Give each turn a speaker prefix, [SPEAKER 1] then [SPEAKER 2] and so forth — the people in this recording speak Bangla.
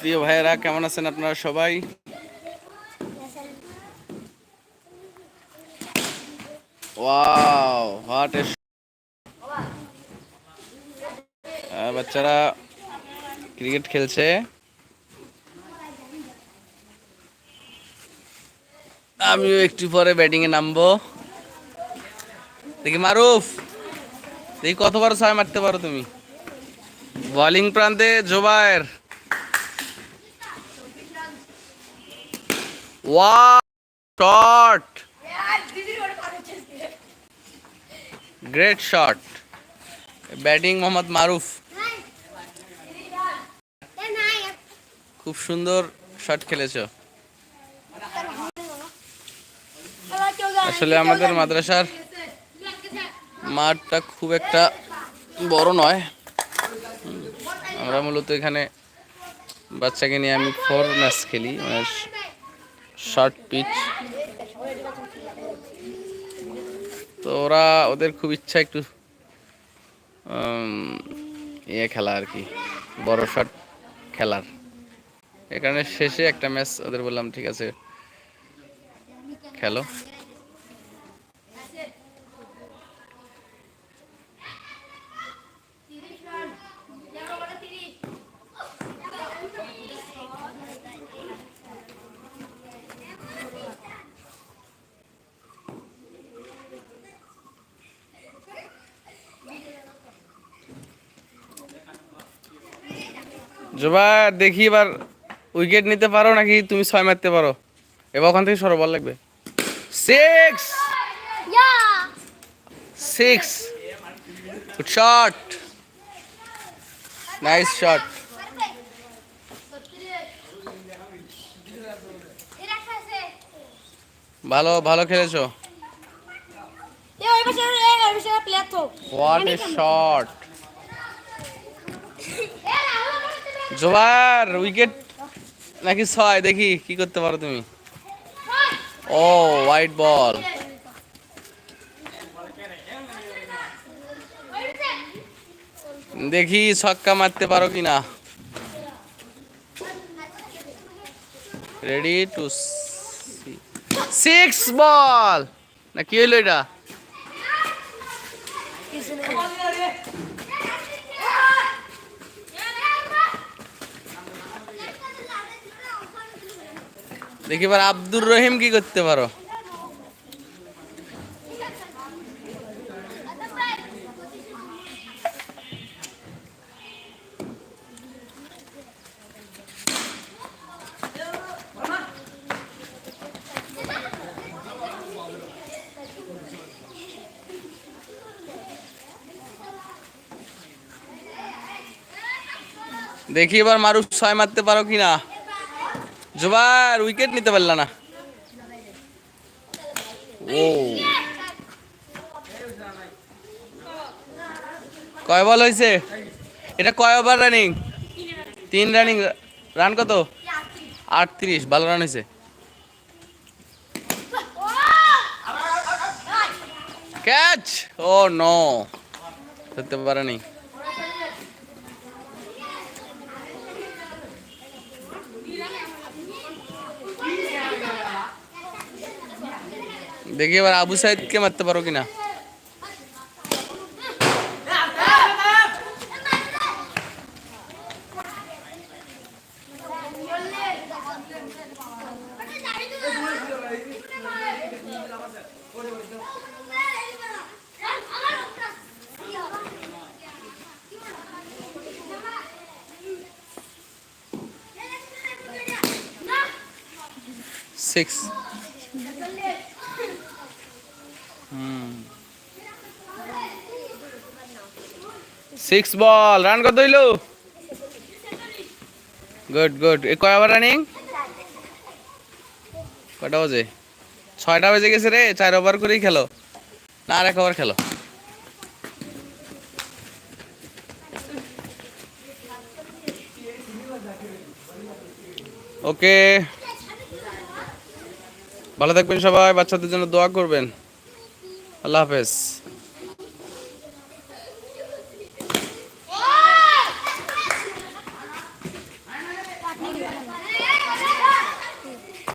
[SPEAKER 1] প্রিয় ভাইয়েরা, কেমন আছেন আপনারা সবাই? বাচ্চারা ক্রিকেট খেলছে। আমিও একটু পরে ব্যাটিং এ নামবো। দেখি মারুফ, দেখি কতবার ছয় মারতে পারো তুমি? বোলিং প্রান্তে জোবায়ের। ওয়া shot great shot batting Mohammad Maruf খুব সুন্দর শট খেলেছো। আসলে আমাদের মাদ্রাসার মাঠটা খুব একটা বড় নয়। আমরা মূলত এখানে বাচ্চাকে নিয়ে আমি ফোর ম্যাচ খেলি। মানে শর্ট, পিচ। তো ওরা ওদের খুব ইচ্ছা একটু ইয়ে খেলা আর কি, বড় শট খেলার। এ কারণে শেষে একটা ম্যাচ, ওদের বললাম, ঠিক আছে, খেলো। জোবা দেখি এবার উইকেট নিতে পারো নাকি তুমি ছয় মারতে পারো? এবার ওখান থেকে সরো বল লাগবে। Six six good shot nice shot ভালো ভালো খেলেছো। What a shot Jobar wicket নাকি ছয়? দেখি, কি করতে পারো তুমি? ও হোয়াইট বল দেখি ছক্কা মারতে পারো কিনা। রেডি টু সিক্স বল না, কি হইল এটা? দেখি এবার আব্দুর রহিম কি করতে পারো? দেখি এবার মারুফ ছয় মারতে পারো কিনা? জোবার উইকেট নিতে পারলা না। ও। কয় বল হয়েছে এটা কয় ওভার রানিং তিন রানিং রান কত? আটত্রিশ, ভালো রান হয়েছে ক্যাচ ও নো ধরতে পারেনি। দেখি এবার আবু সাইদকে মারতে পারো কিনা সিক্স সিক্স বল রান কত হইল গুড গুড এ কয় ওভার রানিং কটা বাজে ছয়টা বেজে গেছে রে চার ওভার করেই খেলো না আর এক ওভার খেলো ওকে ভালো থাকবেন সবাই। বাচ্চাদের জন্য দোয়া করবেন। আল্লাহ হাফেজ